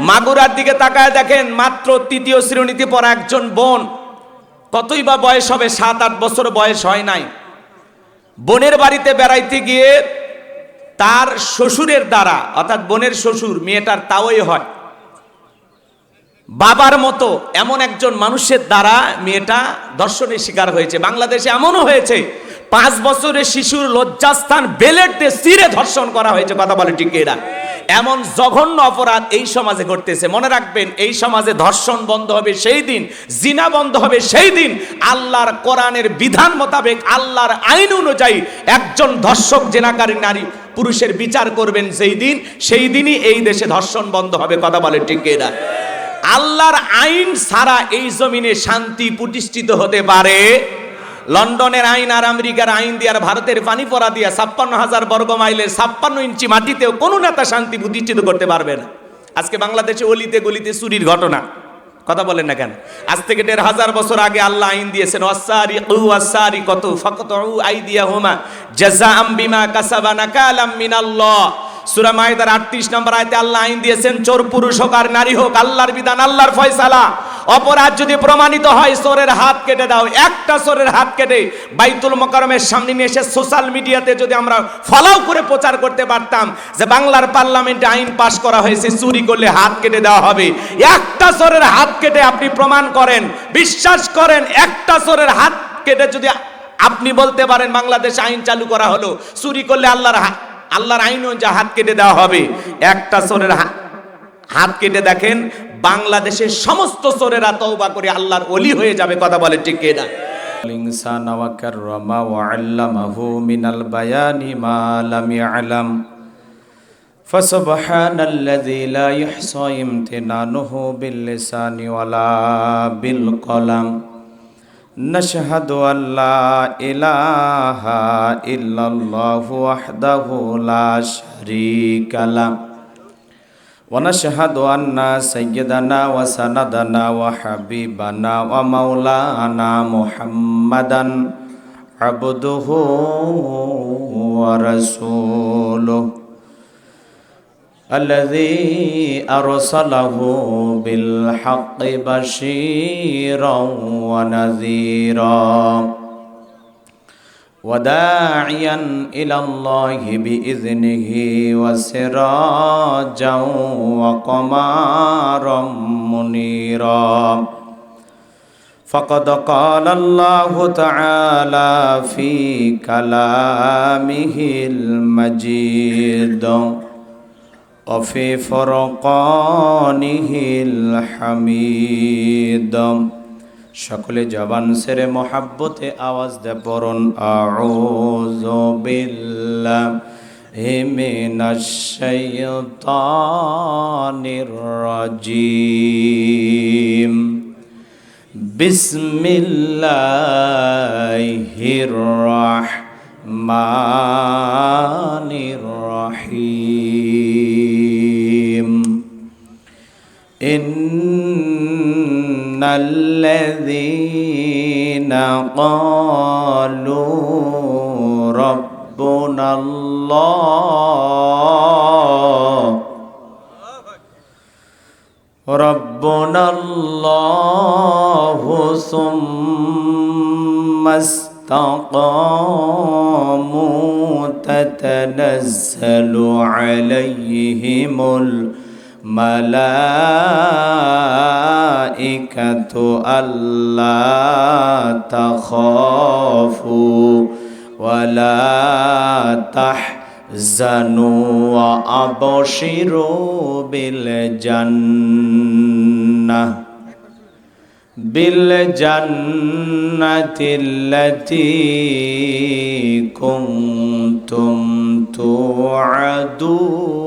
মাগুরার দিকে তাকায় দেখেন মাত্র তৃতীয় শ্রেণীতে পড়া একজন বোন। কতই বা বয়স হবে? সাত, আট বছর বয়স হয় নাই। বোনের বাড়িতে বেড়াইতে গিয়ে তার শ্বশুরের দ্বারা, অর্থাৎ বোনের শ্বশুর, মেয়েটার তাওই হয়। বাবার মতো এমন একজন মানুষের দ্বারা মেয়েটা দর্শনের শিকার হয়েছে। বাংলাদেশে এমনও হয়েছে, পাঁচ বছরের শিশুর লজ্জাস্থান বেলেট দিয়ে সিরে ধর্ষণ করা হয়েছে। কথা বলে ঠিক এরা এমন জঘন্য অপরাধ এই সমাজে ঘটতেছে। মনে রাখবেন, এই সমাজে ধর্ষণ বন্ধ হবে সেই দিন, জিনা বন্ধ হবে সেই দিন। আল্লাহর কোরআনের বিধান মোতাবেক, আল্লাহর আইন অনুযায়ী একজন ধর্ষক, জেনাকারী নারী পুরুষের বিচার করবেন সেই দিন, সেই দিনই এই দেশে ধর্ষণ বন্ধ হবে। কথা বলে ঠিক এরা আল্লাহর আইন ছাড়া এই জমিনে শান্তি প্রতিষ্ঠিত হতে পারে লন্ডনের আইন আর আমেরিকার আইন দিয়ে আর ভারতের পানি পড়া দিয়া ছাপ্পান্ন হাজার বর্গ মাইলের ছাপ্পান্ন ইঞ্চি মাটিতেও কোনো নেতা শান্তি প্রতিষ্ঠিত করতে পারবে না। আজকে বাংলাদেশে অলিতে গলিতে চুরির ঘটনা। কথা বলেন না কেন? আজ থেকে দেড় হাজার বছর আগে আল্লাহ আইন দিয়েছেন ওয়াসারি কু ওয়াসারি কত ফাকত আই দিয়া হোমা জাজা বিমা কাসাবানা কালাম মিনাল্লাহ। সূরা মাইদার 38 নম্বর আয়াতে আল্লাহ আইন দিয়েছেন, চোর পুরুষ হোক আর নারী হোক, আল্লাহর বিধান, আল্লাহর ফয়সালা। অপরাধ যদি প্রমাণিত হয়, চোরের হাত কেটে দাও, একটা চোরের হাত কেটে বাইতুল মোকারমের সামনে নিয়ে এসে সোশ্যাল মিডিয়াতে যদি আমরা ফলাও করে প্রচার করতে পারতাম যে বাংলার পার্লামেন্টে আইন পাশ করা হয়েছে, চুরি করলে হাত কেটে দেওয়া হবে। একটা চোরের হাত কেটে আপনি প্রমাণ করেন, বিশ্বাস করেন, একটা চোরের হাত কেটে যদি আপনি বলতে পারেন বাংলাদেশ আইন চালু করা হলো, চুরি করলে আল্লাহর হাত আল্লাহর আইনও যা হাত কেটে দেওয়া হবে একটা চোরের হা- হাত কেটে দেখেন বাংলাদেশের সমস্ত চোরেরা তওবা করে আল্লাহর অলি হয়ে যাবে কথা বলে ঠিক না الإنسان وكرم وعلمه من البيان ما لم يعلم فسبحان الذي لا يحصى امتنانه باللسان ولا بالقلم نشهد أن لا إله إلا الله وحده لا شريك له ونشهد أن سيدنا وسندنا وحبيبنا ومولانا محمدا عبده ورسوله الذي أرسله بالحق بشيرا ونذيرا وداعيا إلى الله بإذنه وسراجا وقمارا منيرا فقد قال الله تعالى في كلامه المجيد وفي فرقانه الحميد সকলে জবান সেরে মোহাব্বতে আওয়াজ দে পড়ুন আউযু বিল্লাহি মিনাশ শাইতানির রাজিম বিসমিল্লাহির রাহমানির রহিম إن الذين قالوا ربنا الله ربنا الله ثم استقاموا تتنزل عليهم الملائكة ألا تخافوا ولا تحزنوا وأبشروا بالجنة بالجنة التي كنتم توعدون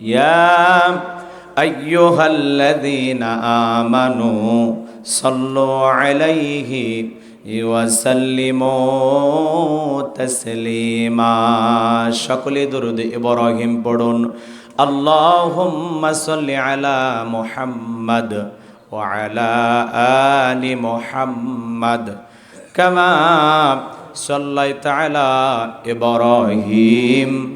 يا أيها الذين آمنوا صلوا عليه وسلموا تسليما شكل درد إبراهيم بدون اللهم صل على محمد وعلى آل محمد كما صليت على إبراهيم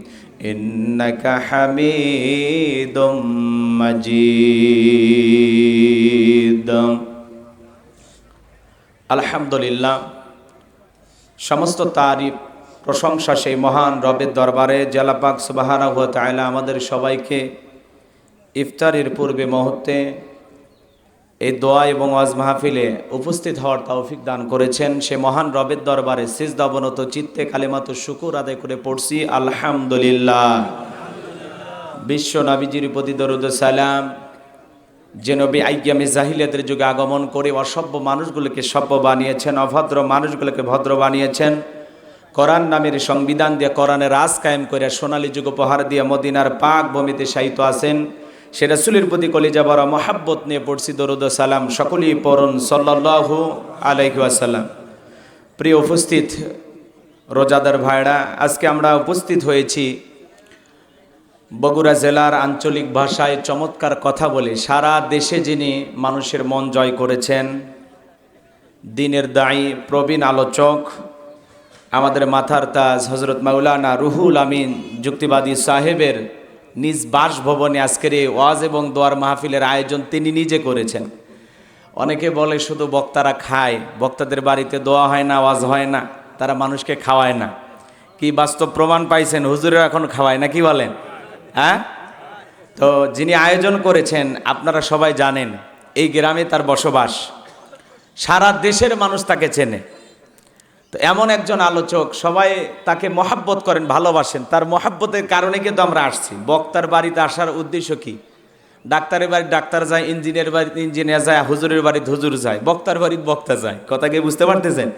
إنك حميد مجيد আলহামদুলিল্লাহ সমস্ত তারিফ প্রশংসা সেই মহান রবের দরবারে জেলাপাক সুবাহানা হুয়া তাইলা আমাদের সবাইকে ইফতারের পূর্বে মুহূর্তে এই দোয়া এবং ওয়াজ মাহফিলে উপস্থিত হওয়ার তৌফিক দান করেছেন সে মহান রবের দরবারে সিজ দবনত চিত্তে কালেমাত শুকুর আদায় করে পড়ছি, আলহামদুলিল্লাহ। বিশ্ব নবীজির প্রতি দরুদ সালাম। যে নবী আইয়ামে জাহিলিয়াতের যুগে আগমন করে অসভ্য মানুষগুলোকে সভ্য বানিয়েছেন, অভদ্র মানুষগুলোকে ভদ্র বানিয়েছেন। কোরআন নামের সংবিধান দিয়ে কোরআনে রাজ কায়েম করে সোনালী যুগ উপহার দিয়ে মদিনার পাক ভূমিতে সাহিত্য আছেন। সেটা সুলির প্রতি কলিজা বড় মহাব্বত নিয়ে পড়ছি, দরুদ সালাম সকলেই পড়ুন সাল্লাহু আলাইকুয়াসাল্লাম প্রিয় উপস্থিত রোজাদার ভাইরা, আজকে আমরা উপস্থিত হয়েছি বগুড়া জেলার আঞ্চলিক ভাষায় চমৎকার কথা বলে, সারা দেশে যিনি মানুষের মন জয় করেছেন, দিনের দায়ী প্রবীণ আলোচক, আমাদের মাথার তাজ হজরত মাউলানা রুহুল আমিন, যুক্তিবাদী সাহেবের নিজ বাসভবনে আজকের এই ওয়াজ এবং দোয়ার মাহফিলের আয়োজন তিনি নিজে করেছেন। অনেকে বলে শুধু বক্তারা খায়, বক্তাদের বাড়িতে দোয়া হয় না, ওয়াজ হয় না, তারা মানুষকে খাওয়ায় না। কি বাস্তব প্রমাণ পাইছেন? হুজুরের এখন খাওয়ায় না কি বলেন? হ্যাঁ? তো যিনি আয়োজন করেছেন, আপনারা সবাই জানেন, এই গ্রামে তার বসবাস। সারা দেশের মানুষ তাকে চেনে। তো এমন একজন আলোচক, সবাই তাকে মহাব্বত করেন, ভালোবাসেন। তার মহাব্বতের কারণে কিন্তু আমরা আসছি। বক্তার বাড়িতে আসার উদ্দেশ্য কি? ডাক্তারের বাড়ি ডাক্তার যায় ইঞ্জিনিয়ার বাড়িতে ইঞ্জিনিয়ার যায়, হুজুরের বাড়িতে হুজুর যায়, বক্তার বাড়িতে বক্তা যায়। কথা কি বুঝতে পারতেছেন?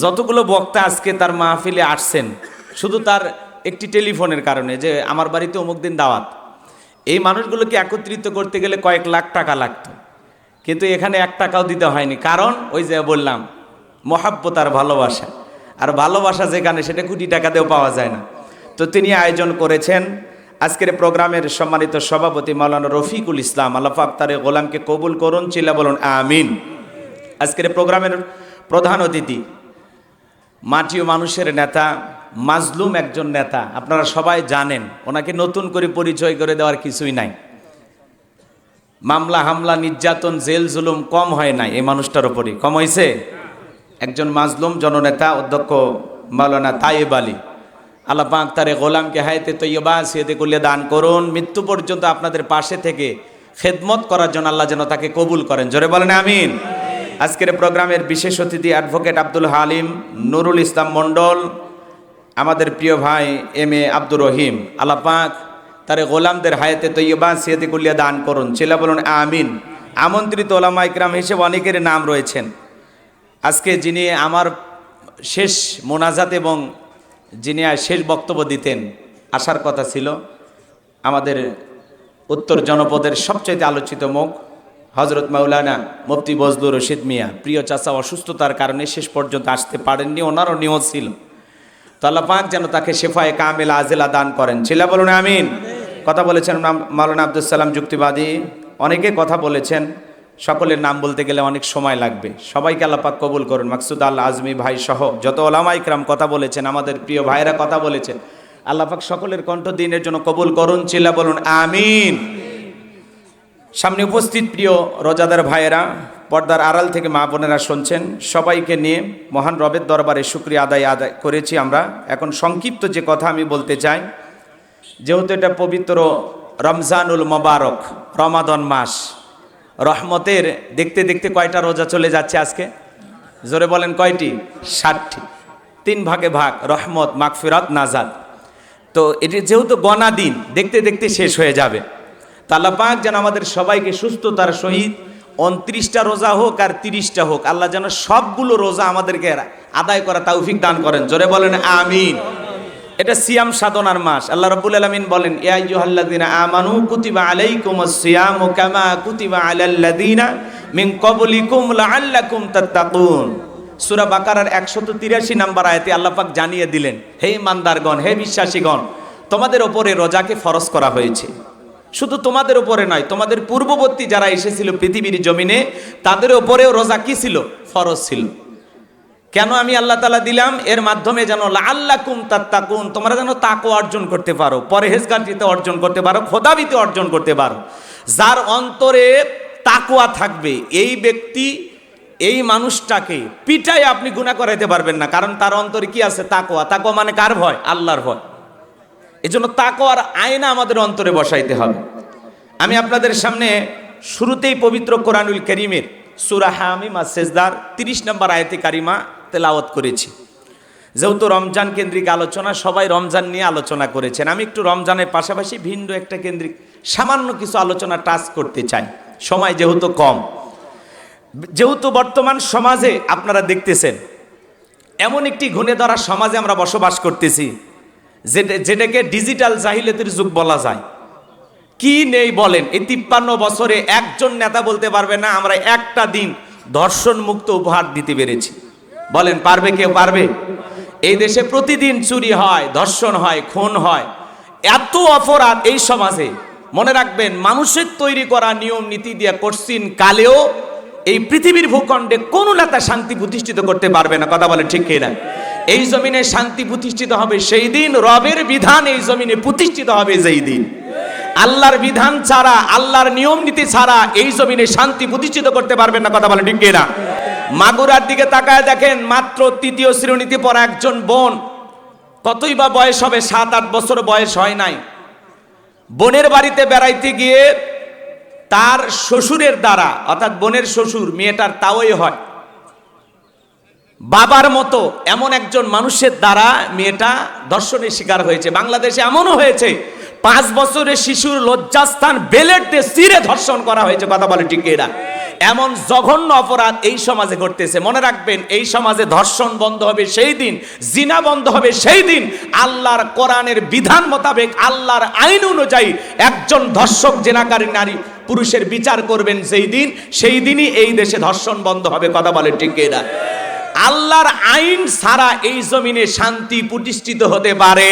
যতগুলো বক্তা আজকে তার মাহফিলে আসছেন, শুধু তার একটি টেলিফোনের কারণে যে আমার বাড়িতে অমুক দিন দাওয়াত। এই মানুষগুলোকে একত্রিত করতে গেলে কয়েক লাখ টাকা লাগতো। কিন্তু এখানে এক টাকাও দিতে হয়নি। কারণ, ওই যে বললাম মহাব্বত আর ভালোবাসা। আর ভালোবাসা যেখানে, সেটা কোটি টাকা দিয়েও পাওয়া যায় না। তো তিনি আয়োজন করেছেন আজকের প্রোগ্রামের সম্মানিত সভাপতি মাওলানা রফিকুল ইসলাম। আল্লাহ আক্তারে গোলামকে কবুল করুন, চিল্লা বলুন, আমিন। আজকের প্রোগ্রামের প্রধান অতিথি, মাটি ও মানুষের নেতা, মাজলুম একজন নেতা, আপনারা সবাই জানেন, ওনাকে নতুন করে পরিচয় করে দেওয়ার কিছুই নাই। মামলা হামলা, নির্যাতন, জেল জুলুম কম হয় নাই এই মানুষটার ওপরই কম হয়েছে একজন মাজলুম জননেতা, অধ্যক্ষ মাওলানা তাইব আলী। আল্লাহ পাক তারে গোলামকে হাইতে তৈবা সিয়েতে করলে দান করুন। মৃত্যু পর্যন্ত আপনাদের পাশে থেকে খেদমত করার জন্য আল্লাহ যেন তাকে কবুল করেন। জোরে বলেন, আমিন। আজকের প্রোগ্রামের বিশেষ অতিথি অ্যাডভোকেট আব্দুল হালিম নুরুল ইসলাম মণ্ডল, আমাদের প্রিয় ভাই এম এ আব্দুর রহিম। আল্লাহ পাক তারে গোলামদের হায়াতে তৈবা সিয়েতে কুলিয়া দান করুন। ছেলে বলুন, আমিন। আমন্ত্রিত ওলামা ইকরাম হিসেবে অনেকের নাম রয়েছেন। আজকে যিনি আমার শেষ মোনাজাত এবং যিনি শেষ বক্তব্য দিতেন, আসার কথা ছিল আমাদের উত্তর জনপদের সবচাইতে আলোচিত মুখ হজরত মাউলানা মুফতি বজলুর রশিদ মিয়া। প্রিয় চাচা, অসুস্থতার কারণে শেষ পর্যন্ত আসতে পারেননি, ওনারও নিয়ত ছিল। তো আল্লাহ পাক যেন তাকে শেফায়ে কামেল আজেলা দান করেন। ছিলা বলুন, আমিন। কথা বলেছেন মাওলানা আব্দুল সালাম যুক্তিবাদী। অনেকে কথা বলেছেন সকলের নাম বলতে গেলে অনেক সময় লাগবে। সবাইকে আল্লাহ পাক কবুল করুন। মাকসুদ আল্লাহ আজমি ভাই সহ যত ওলামা ইকরাম কথা বলেছেন, আমাদের প্রিয় ভাইরা কথা বলেছেন, আল্লাহ পাক সকলের কণ্ঠ দিনের জন্য কবুল করুন, চিল্লা বলুন, আমিন। সামনে উপস্থিত প্রিয় রোজাদার ভাইয়েরা, পর্দার আড়াল থেকে মা বোনেরা শুনছেন, সবাইকে নিয়ে মহান রবের দরবারে শুক্রিয়া আদায় আদায় করেছি আমরা। এখন সংক্ষিপ্ত যে কথা আমি বলতে চাই, যেহেতু এটা পবিত্র রমজানুল মোবারক, রমাদন মাস। রহমতের দেখতে দেখতে কয়টা রোজা চলে যাচ্ছে আজকে? জোরে বলেন কয়টি? ষাটটি। তিন ভাগে ভাগ, রহমত, মাগফিরাত নাজাদ তো এটি যেহেতু গনা দিন দেখতে দেখতে শেষ হয়ে যাবে। তো আল্লাহ পাক যেন আমাদের সবাইকে সুস্থতার সহিত উনত্রিশটা রোজা হোক আর তিরিশটা হোক, আল্লাহ যেন সবগুলো রোজা আমাদেরকে আদায় করা তৌফিক দান করেন। জোরে বলেন আমিন। এটা সিয়াম সাধনার মাস। আল্লাহ রাব্বুল আলামিন বলেন, ইয়া আইয়ুহাল্লাযিনা আমানু কুতিবা আলাইকুমুস সিয়ামু কামা কুতিবা আলাল্লাযিনা মিন ক্বাবলিকুম লাআল্লাকুম তাত্তাকুন। সূরা বাকারার 183 নম্বর আয়াতে আল্লাহ পাক জানিয়ে দিলেন, হে ইমানদারগণ, হে বিশ্বাসীগণ, তোমাদের ওপরে রোজাকে ফরজ করা হয়েছে। শুধু তোমাদের উপরে নয়, তোমাদের পূর্ববর্তী যারা এসেছিল পৃথিবীর জমিনে, তাদের উপরেও রোজা কি ছিল? ফরজ ছিল। কেন আমি আল্লাহ তালা দিলাম? এর মাধ্যমে যেন আল্লাহ কুম তাত্তাকুন, তোমরা যেন তাকো অর্জন করতে পারো পরহেজগারিতে অর্জন করতে পারো, খোদাবিতে অর্জন করতে পারো। যার অন্তরে তাকুয়া থাকবে, এই ব্যক্তি, এই মানুষটাকে পিটাই আপনি গুণা করাইতে পারবেন না, কারণ তার অন্তরে কি আছে? তাকোয়া তাকোয়া মানে কার ভয়? আল্লাহর ভয়। এজন্য তাকোয়ার আয়না আমাদের অন্তরে বসাইতে হবে। আমি আপনাদের সামনে শুরুতেই পবিত্র কোরআনুল করিমের সুরা হামিমা সেজদার তিরিশ নম্বর আয়তে কারিমা তেলাওয়াত করেছি। যেহেতু রমজান কেন্দ্রিক আলোচনা, সবাই রমজান নিয়ে আলোচনা করেছেন। আমি একটু রমজানের পাশাপাশি ভিন্ন একটা কেন্দ্রিক, সামান্য কিছু আলোচনা টাচ করতে চাই। সময় যেহেতু কম। যেহেতু বর্তমান সমাজে আপনারা দেখতেছেন, এমন একটি ঘুণে ধরা সমাজে আমরা বসবাস করতেছি, যেটা যেটাকে ডিজিটাল জাহিলিয়াতের যুগ বলা যায়। কি নেই বলেন, এই তিপ্পান্ন বছরে একজন নেতা বলতে পারবে না, আমরা একটা দিন ধর্ষণ মুক্ত উপহার দিতে পেরেছি। বলেন, পারবে, কেউ পারবে? এই দেশে প্রতিদিন চুরি হয়, ধর্ষণ হয়, খুন হয়। এত অপরাধ এই সমাজে। মনে রাখবেন, মানুষের তৈরি করা নিয়ম, নীতি দিয়ে করছিন কালেও এই পৃথিবীর ভূখণ্ডে কোন নেতা শান্তি প্রতিষ্ঠিত করতে পারবে না। কথা বলে ঠিক কিনা? এই জমিনে শান্তি প্রতিষ্ঠিত হবে সেই দিন, রবের বিধান এই জমিনে প্রতিষ্ঠিত হবে যেই দিন। আল্লাহর বিধান ছাড়া, আল্লাহর নিয়ম নীতি ছাড়া এই জমিনে শান্তি প্রতিষ্ঠিত করতে পারবেন না। কথা বলে ঠিক কিনা? মাগুরার দিকে তাকায় দেখেন মাত্র তৃতীয় শ্রেণীতে পড়া একজন বোন। কতই বা বয়স হবে? সাত, আট বছর বয়স হয় নাই। বোনের বাড়িতে বেড়াইতে গিয়ে তার শ্বশুরের দ্বারা, অর্থাৎ বোনের শ্বশুর, মেয়েটার তাওই হয়। বাবার মতো এমন একজন মানুষের দ্বারা মেয়েটা দর্শনের শিকার হয়েছে। বাংলাদেশে এমনও হয়েছে, পাঁচ বছরের শিশুর লজ্জাস্থান বেলেট দিয়ে সিরে ধর্ষণ করা হয়েছে। কথা বলে ঠিক এরা এমন জঘন্য অপরাধ এই সমাজে ঘটতেছে। মনে রাখবেন, এই সমাজে ধর্ষণ বন্ধ হবে সেই দিন, জিনা বন্ধ হবে সেই দিন। আল্লাহর কোরআনের বিধান মোতাবেক, আল্লাহর আইন অনুযায়ী একজন ধর্ষক, জেনাকারী নারী পুরুষের বিচার করবেন সেই দিন, সেই দিনই এই দেশে ধর্ষণ বন্ধ হবে। কথা বলে ঠিক এরা আল্লাহর আইন ছাড়া এই জমিনে শান্তি প্রতিষ্ঠিত হতে পারে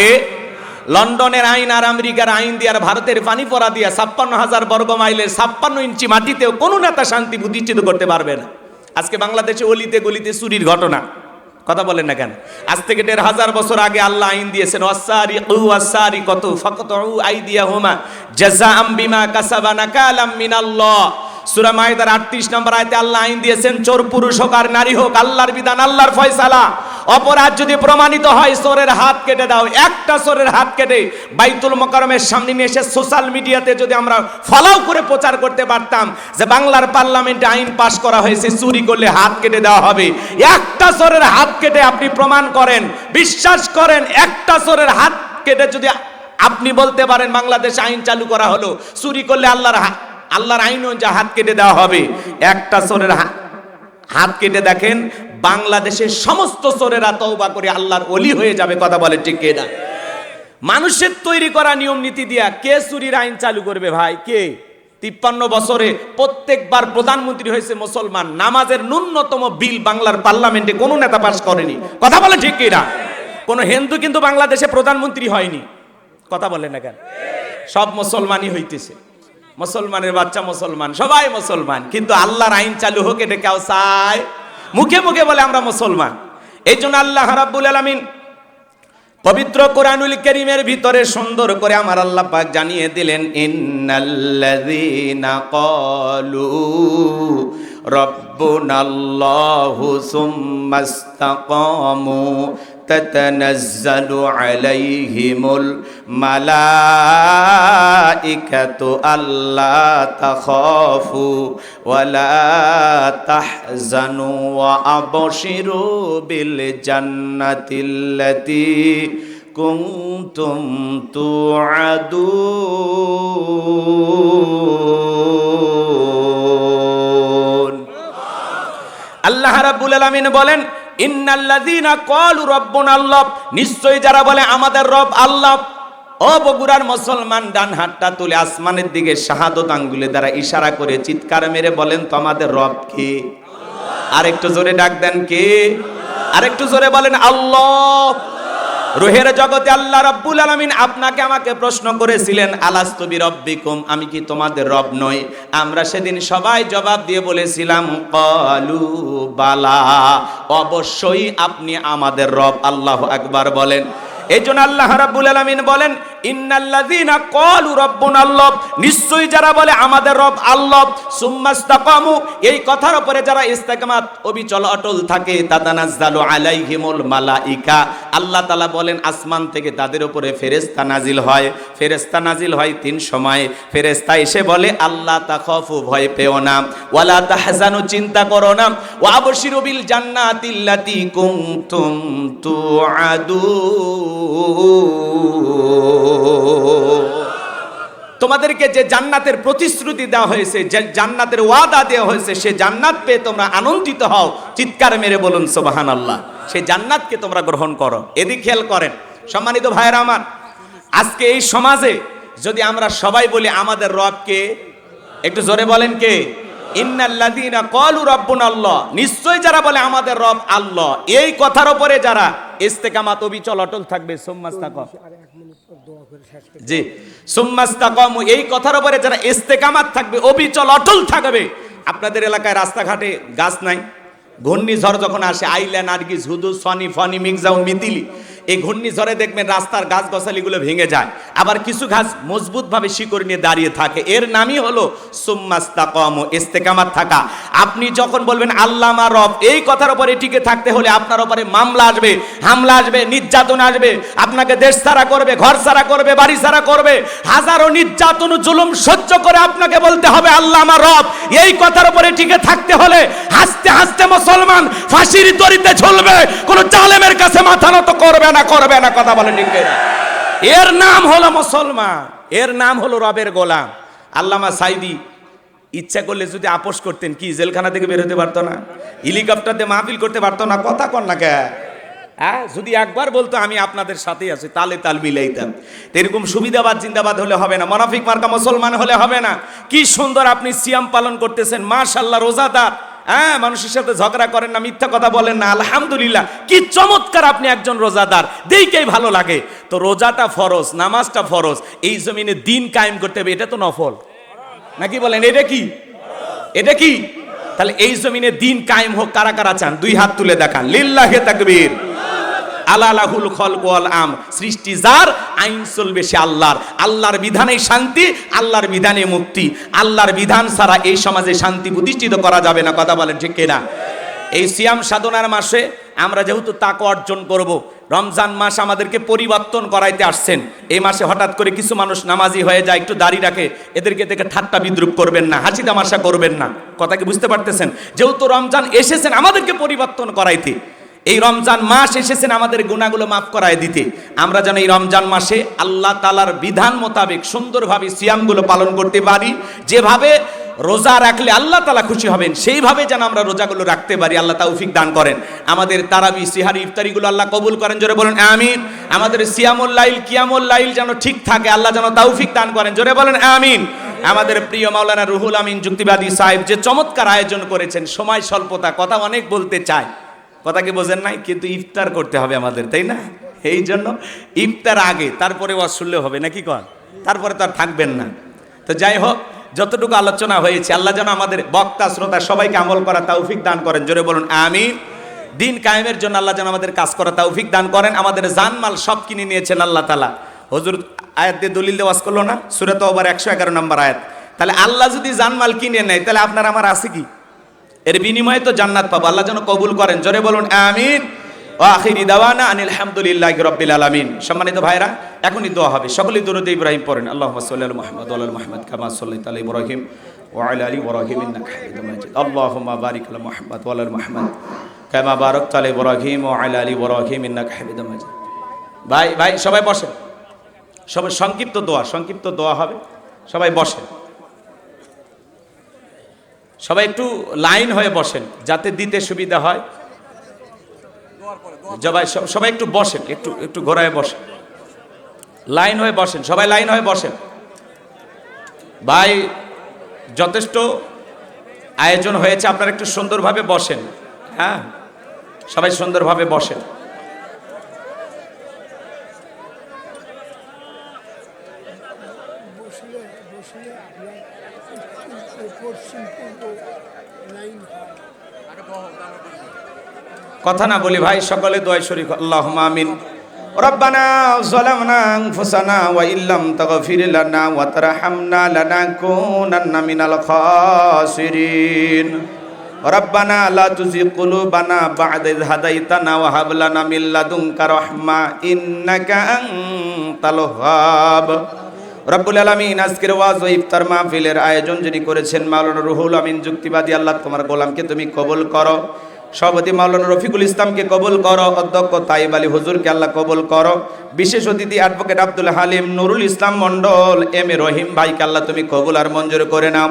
লন্ডনের আইন আর আমেরিকার আইন দিয়ে আর ভারতের পানি পড়া দিয়া ছাপ্পান্ন হাজার বর্গ মাইলের ছাপ্পান্ন ইঞ্চি মাটিতেও কোনো নেতা শান্তি প্রতিষ্ঠিত করতে পারবে না। আজকে বাংলাদেশে অলিতে গলিতে চুরির ঘটনা। কথা বলেন না কেন? আজ থেকে দেড় হাজার বছর আগে আল্লাহ আইন দিয়েছেন ওয়াসারি কু ওয়াসারি কত ফকত আই দিয়া হোমা জাজা আম্বিমা কাসাবানা কালাম মিনাল্লাহ। সুরা মাইদার আটত্রিশ নম্বর আয়তে আল্লাহ আইন দিয়েছেন, চোর, পুরুষ হোক আর নারী হোক, আল্লাহর বিধান, আল্লাহর ফয়সালা। অপরাধ যদি প্রমাণিত হয় চোরের হাত কেটে দাও। একটা সোরের হাত কেটে বাইতুল মকরমের সামনে নিয়ে এসে সোশ্যাল মিডিয়াতে যদি আমরা ফলাও করে প্রচার করতে পারতাম, যে বাংলার পার্লামেন্টে আইন পাশ করা হয়েছে, চুরি করলে হাত কেটে দেওয়া হবে। একটা চোরের হাত কেটে আপনি প্রমাণ করেন, বিশ্বাস করেন, একটা চোরের হাত কেটে যদি আপনি বলতে পারেন, বাংলাদেশ আইন চালু করা হলো, চুরি করলে আল্লাহর আল্লাহর আইন যা হাত কেটে দেওয়া হবে। একটা চোরের হাত হাত কেটে দেখেন বাংলাদেশের সমস্ত চোরেরা তওবা করে আল্লাহর অলি হয়ে যাবে, কথা বলে ঠিক না? মানুষের তৈরি করা নিয়ম নীতি দিয়া কে চুরির আইন চালু করবে ভাই? কে? তিপ্পান্ন বছরে প্রত্যেকবার প্রধানমন্ত্রী হয়েছে মুসলমান, নামাজের ন্যূনতম বিল বাংলার পার্লামেন্টে কোনো নেতা পাস করেনি। কথা বলে ঠিক কিনা কোনো হিন্দু কিন্তু বাংলাদেশে প্রধানমন্ত্রী হয়নি। কথা বলে না কেন? সব মুসলমানই হইতেছে। মুসলমানের বাচ্চা মুসলমান, সবাই মুসলমান। কিন্তু আল্লাহর আইন চালু হোক, এটা কেউ চায় মুখে মুখে বলে আমরা মুসলমান। এই জন্য আল্লাহ রাব্বুল আলামিন পবিত্র কোরআনুল করিমের ভিতরে সুন্দর করে আমার আল্লাহ পাক জানিয়ে দিলেন, ইন্নাল্লাযীনা ক্বালু রব্বুনাল্লাহু সুম্মাস্তাকামু تتنزل عليهم الملائكة ألا تخافوا ولا تحزنوا وأبشروا بالجنة التي كنتم توعدون আল্লাহ রাব্বুল আলামিন বলেন আল্লাহ। নিশ্চয়ই যারা বলে আমাদের রব আল্লাহ। ও বগুড়ার মুসলমান ডান হাতটা তুলে আসমানের দিকে শাহাদত আঙ্গুলে দ্বারা ইশারা করে চিৎকার মেরে বলেন, তো আমাদের রব কে? আর একটু জোরে ডাক দেন, কে? আর একটু জোরে বলেন, আল্লাহ। রুহের জগতে আল্লাহ রাব্বুল আলামিন আপনাকে আমাকে প্রশ্ন করেছিলেন আলাস্তবি রব্বিকুম আমি কি তোমাদের রব নই? আমরা সেদিন সবাই জবাব দিয়ে বলেছিলাম, কলু বালা। অবশ্যই আপনি আমাদের রব, আল্লাহ আকবার বলেন। এই জন্য আল্লাহ রাব্বুল আলামিন বলেন ইন্নাল্লাযীনা ক্বালু রাব্বুনা আল্লাহ। নিশ্চয়ই যারা বলে আমাদের এই কথার যারা মালাইকা। আল্লাহ বলেন, আসমান থেকে তাদের উপরে ফেরেশতা নাজিল হয়। ফেরেশতা নাজিল হয় তিন সময়। ফেরেশতা এসে বলে, আল্লাহ তাখাফু ভয় পেও না, ওয়ালা তাহজানু চিন্তা করো না, ওয়া আবশিরু বিল জান্নাতিল্লাতী কুনতুম তুআদুন। তোমাদেরকে যে জান্নাতের প্রতিশ্রুতি দেওয়া হয়েছে, যে জান্নাতের ওয়াদা দেওয়া হয়েছে, সে জান্নাত পেয়ে তোমরা আনন্দিত হও। চিৎকার মেরে বলুন সোবাহান আল্লাহ সেই জান্নাতকে তোমরা গ্রহণ করো। এদিক খেয়াল করেন। সম্মানিত ভাইয়েরা আমার, আজকে এই সমাজে যদি আমরা সবাই বলি আমাদের রবকে, একটু জোরে বলেন কে? ইন্নাল্লাযীনা ক্বালু রাব্বুনা আল্লাহ। নিশ্চয় যারা বলে আমাদের রব আল্লাহ, এই কথার উপরে যারা ইস্তেকামাত, অবিচল, অটল থাকবে সুম্মাস্তাকাম জি। সুম্মাস্তাকাম, এই কথার উপরে যারা ইস্তেকামাত থাকবে, অবিচল, অটল থাকবে, আপনাদের এলাকায় রাস্তাঘাটে গাছ নাই। ঘূর্ণিঝড় যখন আসে আইল্যান আর কি হুদু সনি ফনি মিগজাউ মিতিলি। এই ঘূর্ণিঝড়ে দেখবেন রাস্তার গাছ গছালিগুলো ভেঙে যায়। আবার কিছু গাছ মজবুতভাবে শিকড় নিয়ে দাঁড়িয়ে থাকে। এর নামই হলো সুম্মাস্তাকাম, ইস্তেকামাত থাকা। আপনি যখন বলবেন আল্লাহ আমার রব এই কথার উপরে টিকে থাকতে হলে আপনার উপরে মামলা আসবে, হামলা আসবে, নির্যাতন আসবে। আপনাকে দেশ ছাড়া করবে, ঘর ছাড়া করবে, বাড়ি ছাড়া করবে। হাজারো নির্যাতন, জুলুম সহ্য করে আপনাকে বলতে হবে আল্লাহ আমার রব এই কথার উপরে টিকে থাকতে হলে হাসতে হাসতে মুসলমান ফাঁসির দড়িতে ঝুলবে। কোন জালেমের কাছে মাথা নত করবে না। করবে না কথা বলে ঠিক না এর নাম হলো মুসলমান, এর নাম হলো রবের গোলাম। আল্লামা সাইদি, ইচ্ছা করলে যদি আপোষ করতেন, কি জেলখানা থেকে বের হতে পারতো না? হেলিকপ্টার দিয়ে মাহফিল করতে পারতো না? কথা কর না কে? হ্যাঁ যদি একবার বলতো, আমি আপনাদের সাথেই আছি, তালে তাল মিলাইতাম। এরকম সুবিধাবাদ, জিন্দাবাদ হলে হবে না। মনাফিক মার্কা মুসলমান হলে হবে না। কি সুন্দর আপনি সিয়াম পালন করতেছেন। মাশাল্লাহ রোজাদার। হ্যাঁ মানুষের সাথে ঝগড়া করেন না, মিথ্যা কথা বলেন না, আলহামদুলিল্লাহ। কি চমৎকার আপনি একজন রোজাদার দেইকেই ভালো লাগে। তো রোজাটা ফরজ, নামাজটা ফরজ, এই জমিনে দিন কায়েম করতে হবে, এটা তো নফল। নাকি বলেন, এটা কি? এটা কি? তাহলে এই জমিনে দিন কায়েম হোক, কারা কারা চান? দুই হাত তুলে দেখান। লিল্লাহে তাকবীর। আলালাহুল ওয়াল আম সৃষ্টি যার, আইন চলবে সে আল্লাহর। আল্লাহর বিধানে শান্তি, আল্লাহর বিধানে মুক্তি। আল্লাহর বিধান ছাড়া এই সমাজে শান্তি প্রতিষ্ঠিত করা যাবে না। কথা বলেন ঠিক কিনা? এই সিয়াম সাধনার মাসে আমরা যেহেতু তাকে অর্জন করব, রমজান মাস আমাদেরকে পরিবর্তন করাইতে আসছেন। এই মাসে হঠাৎ করে কিছু মানুষ নামাজি হয়ে যায়, একটু দাড়ি রাখে, এদেরকে দেখে ঠাট্টা বিদ্রুপ করবেন না, হাসি তামাশা করবেন না। কথা কি বুঝতে পারতেছেন? যেহেতু রমজান এসেছেন, আমাদেরকে পরিবর্তন করাইতে। এই রমজান মাস এসেছেন আমাদের গুণাগুলো মাফ করায় দিতে। আমরা যেন এই রমজান মাসে আল্লাহ তালার বিধান মোতাবেক সুন্দরভাবে সিয়ামগুলো পালন করতে পারি। যেভাবে রোজা রাখলে আল্লাহ তালা খুশি হবেন, সেইভাবে যেন আমরা রোজাগুলো রাখতে পারি, আল্লাহ তাউফিক দান করেন। আমাদের তারাবি, সিহারি, ইফতারিগুলো আল্লাহ কবুল করেন, জোরে বলেন, আমিন। আমাদের সিয়ামুল লাইল, কিয়ামুল লাইল যেন ঠিক থাকে, আল্লাহ যেন তাউফিক দান করেন, জোরে বলেন, আমিন। আমাদের প্রিয় মাওলানা রুহুল আমিন, যুক্তিবাদী সাহেব যে চমৎকার আয়োজন করেছেন, সময় স্বল্পতা, কথা অনেক বলতে চায়। কথা কি বোঝেন নাই? কিন্তু ইফতার করতে হবে আমাদের, তাই না? এই জন্য ইফতার আগে, তারপরে ওয়াজ শুনলে হবে, নাকি কন? তারপরে তো আর থাকবেন না। তো যাই হোক, যতটুকু আলোচনা হয়েছে, আল্লাহ যেন আমাদের বক্তা, শ্রোতা সবাইকে আমল করা তৌফিক দান করেন। জোরে বলুন আমি দিন কায়েমের জন্য আল্লাহ যেন আমাদের কাজ করা তৌফিক দান করেন। আমাদের জানমাল সব কিনে নিয়েছেন আল্লাহ তালা হজুর, আয়াত দিয়ে দলিল দেওয়াজ করল না? সুরাত ওবার একশো এগারো নম্বর আয়াত। তাহলে আল্লাহ যদি জানমাল কিনে নেয়, তাহলে আপনার আমার আছে কি? এর বিনিময়ে তো জান্নাত পাবো। আল্লাহ যেন কবুল করেন। জোরে বলুন, আমিন। ও আখিরি দাওয়ানা আনিল হামদুলিল্লাহ রব্বিল আলামিন। সম্মানিত ভাইরা, এখনই দোয়া হবে। সকলেই দরুদ ইব্রাহিম পড়েন। আল্লাহ সাল্লি আলা মুহাম্মদ ওয়া আলা মুহাম্মদ কামা সাল্লাইতা আলা ইব্রাহিম ওয়া আলা আলি ইব্রাহিম আল্লাহুম্মা বারিক আলা মুহাম্মদ ওয়া আলা মুহাম্মদ কামা বারাকতা আলা ইব্রাহিম ওয়া আলা আলি ইব্রাহিম ইন্নাকা হামিদুম মাজিদ। ভাই ভাই, সবাই বসেন। সবাই সংক্ষিপ্ত দোয়া সংক্ষিপ্ত দোয়া হবে। সবাই বসেন। সবাই একটু লাইন হয়ে বসেন, যাতে দিতে সুবিধা হয়। সবাই সবাই একটু বসেন, একটু একটু ঘোরায় বসেন। লাইন হয়ে বসেন, সবাই লাইন হয়ে বসেন। ভাই, যথেষ্ট আয়োজন হয়েছে, আপনারা একটু সুন্দরভাবে বসেন হ্যাঁ? সবাই সুন্দরভাবে বসেন বসলে বসলে আপনার পশ্চিম পূর্ব লাইন হয় কথা না বলি ভাই, সকলে দোয়াই শরীফ আল্লাহ আমিন। রব্বানা জলামনা ফুসানা ওয়া ইল্লাম তাগফির লানা ওয়া তারহামনা লানাকুনান্না মিনাল খাসিরিন। রব্বানা লা তুজি কুলুবানা বা'দা ইয হাদাইতানা ওয়া হাব লানা মিন লাদুনকা রাহমা ইন্নাকা আনতাল ওয়াহাব। রব্বুল আলমিন, আজকের ওয়াজ ও ইফতার মাহফিলের আয়োজন যিনি করেছেন মাওলানা রুহুল আমিন যুক্তিবাদী আল্লাহ তোমার গোলামকে তুমি কবুল করো। সভাপতি মাওলানা রফিকুল ইসলামকে কবুল করো, অধ্যক্ষ তাইব আলী হুজুরকে আল্লাহ কবুল করো। বিশেষ অতিথি advocate Abdul Halim Nurul Islam Mondal M A Rahim ভাইকে আল্লাহ তুমি কবুল আর মঞ্জুর করে নাও।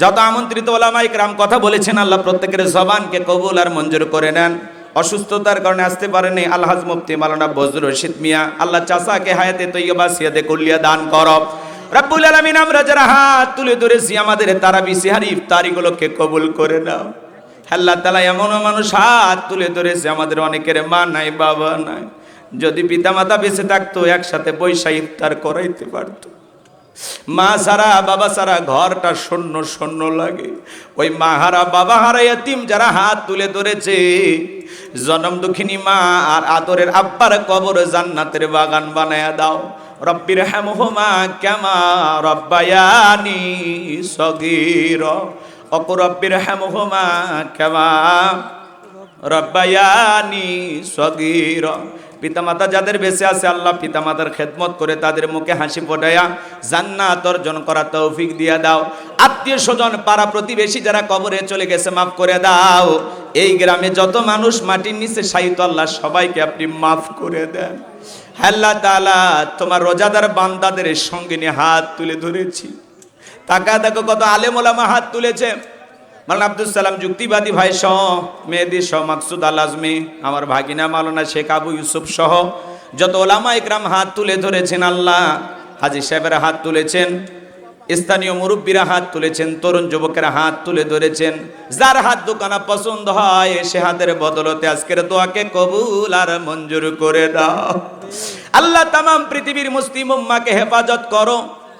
যত আমন্ত্রিত ওলামাই রাম কথা বলেছেন, আল্লাহ প্রত্যেকের জবানকে কবুল আর মঞ্জুর করে নেন। অসুস্থতার কারণে আসতে পারেনি আলহাজ মুফতি মালানা বজরুল রশিদ মিয়া। আল্লাহ চাষাকে হায়াতে, তৈয়বা, সিয়াদে কুলিয়া দান করো। রাব্বুল আলামিন আমরা যারা হাত তুলে ধরেছি, আমাদের তারা বিশিহারি ইফতারিগুলোকে কবুল করে নাও। আল্লাহ তালা এমনও মানুষ হাত তুলে ধরেছে, আমাদের অনেকের মা নাই, বাবা নাই। যদি পিতা মাতা বেঁচে থাকতো, একসাথে বৈশা ইফতার করাইতে পারতো। মা সারা বাবা সারা ঘরটা শূন্য শূন্য লাগে। ওই মা হারা বাবা হারা এতিম যারা হাত তুলে ধরেছে, জনম দুঃখিনী মা আর আদরের আব্বার কবর জান্নাতের বাগান বানায়া দাও। রব্বির হ্যামহমা কেমা রব্বায়ানি সগীর। অকুরব্বির হ্যামহমা কেমা রব্বায়ানি সগীর। পিতামাতা যাদের বেঁচে আছে, আল্লাহ পিতামাতার খেদমত করে তাদের মুখে হাসি ফোটায়া জান্নাত অর্জন করা তৌফিক দিয়া দাও। আত্মীয় স্বজন পাড়া প্রতিবেশী যারা কবরে চলে গেছে, মাফ করে দাও। এই গ্রামে যত মানুষ মাটির নিচে সাহিত্য আল্লাহ সবাইকে আপনি মাফ করে দেন। আল্লাহ তাআলা তোমার রোজাদার বান্দাদের সঙ্গে নিয়ে হাত তুলে ধরেছি। তাকা দেখো কত আলেম ওলামা হাত তুলেছে। মালানা আব্দুল সালাম, যুক্তিবাদী ভাই সহ, মেহেদি সহ, মাকসুদ আল আজমি, আমার ভাগিনা মালানা শেখ আবু ইউসুফ সহ, যত ওলামা ইকরাম হাত তুলে ধরেছেন আল্লাহ, হাজি সাহেবেরা হাত তুলেছেন, স্থানীয় মুরব্বীরা হাত তুলেছেন, তরুণ যুবকেরা হাত তুলে ধরেছেন, যার হাত দোকানা পছন্দ হয়, সে হাতের বদলতে আজকের দোয়াকে কবুল আর মঞ্জুর করে দাও। আল্লাহ তামাম পৃথিবীর মুসলিম উম্মাকে হেফাজত করো।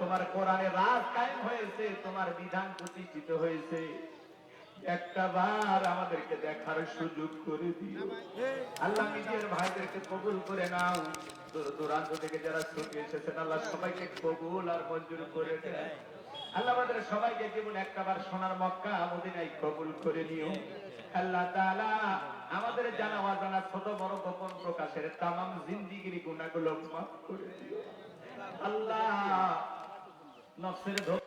তোমার কোরআনে রাজ কায়েম হয়েছে, তোমার বিধান প্রতিষ্ঠিত হয়েছে। একটা বার আমাদেরকে দেখার সুযোগ করে দিও। আল্লাহ নিজের ভাইদেরকে কবুল করে নাও। দূর দূরান্ত থেকে যারা ছুটে এসেছেন, আল্লাহ সবাইকে কবুল আর মঞ্জুর করে দেন। আল্লাহ আমাদের সবাইকে জীবন একটা বার সোনার মক্কা, মদিনায় কবুল করে নিও। আল্লাহ তাআলা আমাদের জানা অজানা ছোট বড় গোপন প্রকাশের তামাম জিন্দিগির গুণাগুলো মাফ করে দিও। আল্লাহ ধোঁকা